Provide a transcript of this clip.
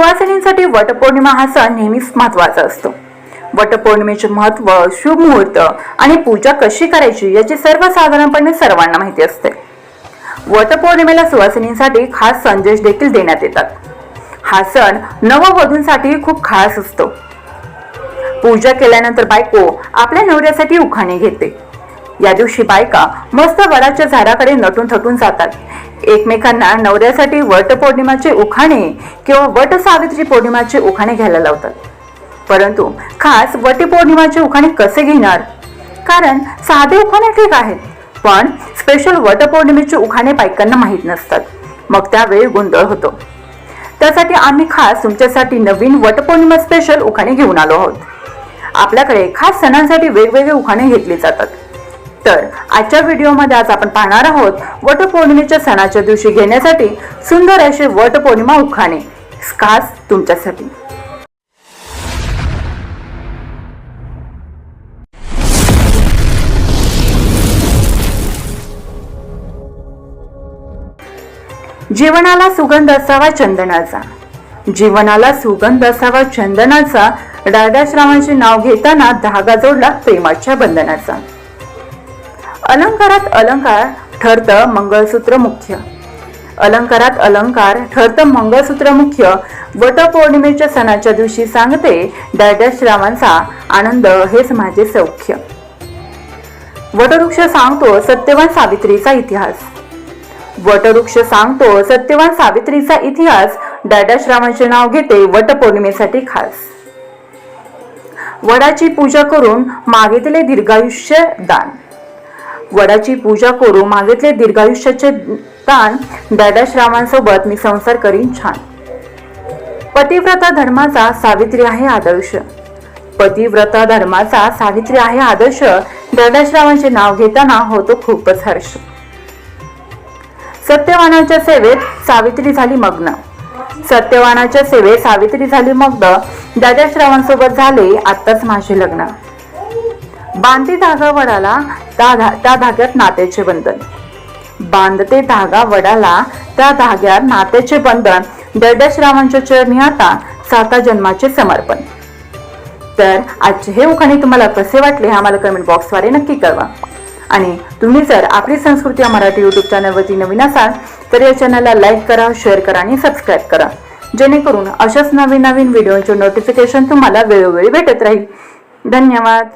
सुवासिनींसाठी वटपौर्णिमा हा सण नेहमीच महत्त्वाचा असतो. वटपौर्णिमेचे महत्त्व शुभ मुहूर्त आणि पूजा कशी करायची याची सर्वसाधारणपणे सर्वांना माहिती असते. वटपौर्णिमेला सुवासिनींसाठी खास संदेश देखील देण्यात येतात. हा सण नववधूंसाठी खूप खास असतो. पूजा केल्यानंतर बायको आपल्या नवऱ्यासाठी उखाणे घेते. या दिवशी बायका मस्त वराच्या झाडाकडे नटून थटून जातात. एकमेकांना नवऱ्यासाठी वट पौर्णिमाचे उखाणे किंवा वट सावित्री पौर्णिमाचे उखाणे घ्यायला लावतात. परंतु खास वटी पौर्णिमाचे उखाणे कसे घेणार? कारण साधे उखाणे ठीक आहेत पण स्पेशल वट पौर्णिमेचे उखाणे बायकांना माहीत नसतात. मग त्यावेळी गोंधळ होतो. त्यासाठी आम्ही खास तुमच्यासाठी नवीन वटपौर्णिमा स्पेशल उखाणे घेऊन आलो आहोत. आपल्याकडे खास सणांसाठी वेगवेगळे उखाणे घेतले जातात. तर आजच्या व्हिडिओमध्ये आज आपण पाहणार आहोत वटपौर्णिमेच्या सणाच्या दिवशी घेण्यासाठी सुंदर असे वटपौर्णिमा उखाणे. खास तुमच्यासाठी. जीवनाला सुगंध असावा चंदनाचा. जीवनाला सुगंध असावा चंदनाचा राधाश्रावांचे नाव घेताना धागा जोडला प्रेमाच्या बंधनाचा. अलंकारात अलंकार ठरतं मंगळसूत्र मुख्य. अलंकारात अलंकार ठरतं मंगळसूत्र मुख्य. वटपौर्णिमेच्या सणाच्या दिवशी सांगते राधाश्रामांचा आनंद हेच माझे सौख्य. वटवृक्ष सांगतो सत्यवान सावित्रीचा इतिहास. वटवृक्ष सांगतो सत्यवान सावित्रीचा इतिहास. दादाश्रामाचे नाव घेते वटपौर्णिमेसाठी खास. वडाची पूजा करून मागितले दीर्घायुष्य दान. वडाची पूजा करू मागितले दीर्घायुष्याचे दान दादाश्रामांसोबत मी संसार करीन छान. पतिव्रता धर्माचा सावित्री आहे आदर्श. पतिव्रता धर्माचा सावित्री आहे आदर्श. दादाश्रावांचे नाव घेताना होतो खूपच हर्ष. सत्यवानाच्या सेवेत सावित्री झाली मग्न. सत्यवानाच्या सेवेत सावित्री झाली मग्न. दादाश्रावांसोबत झाले आत्ताच माझे लग्न. बांधते धागा वडाला त्या धा- त्या धाग्यात नात्याचे बंधन. बांधते धागा वडाला त्या धाग्यात नात्याचे बंधन. दर्डश्रावांच्या चरणी आता साता जन्माचे समर्पण. तर आजचे हे उखाणे तुम्हाला कसे वाटले हे आम्हाला कमेंट बॉक्सद्वारे नक्की कळवा. आणि तुम्ही जर आपली संस्कृती या मराठी यूट्यूब चॅनलवरती नवीन असाल तर या चॅनलला लाईक करा शेअर करा आणि सबस्क्राईब करा. जेणेकरून अशाच नवीन नवीन व्हिडिओचे नोटिफिकेशन तुम्हाला वेळोवेळी भेटत राहील. धन्यवाद.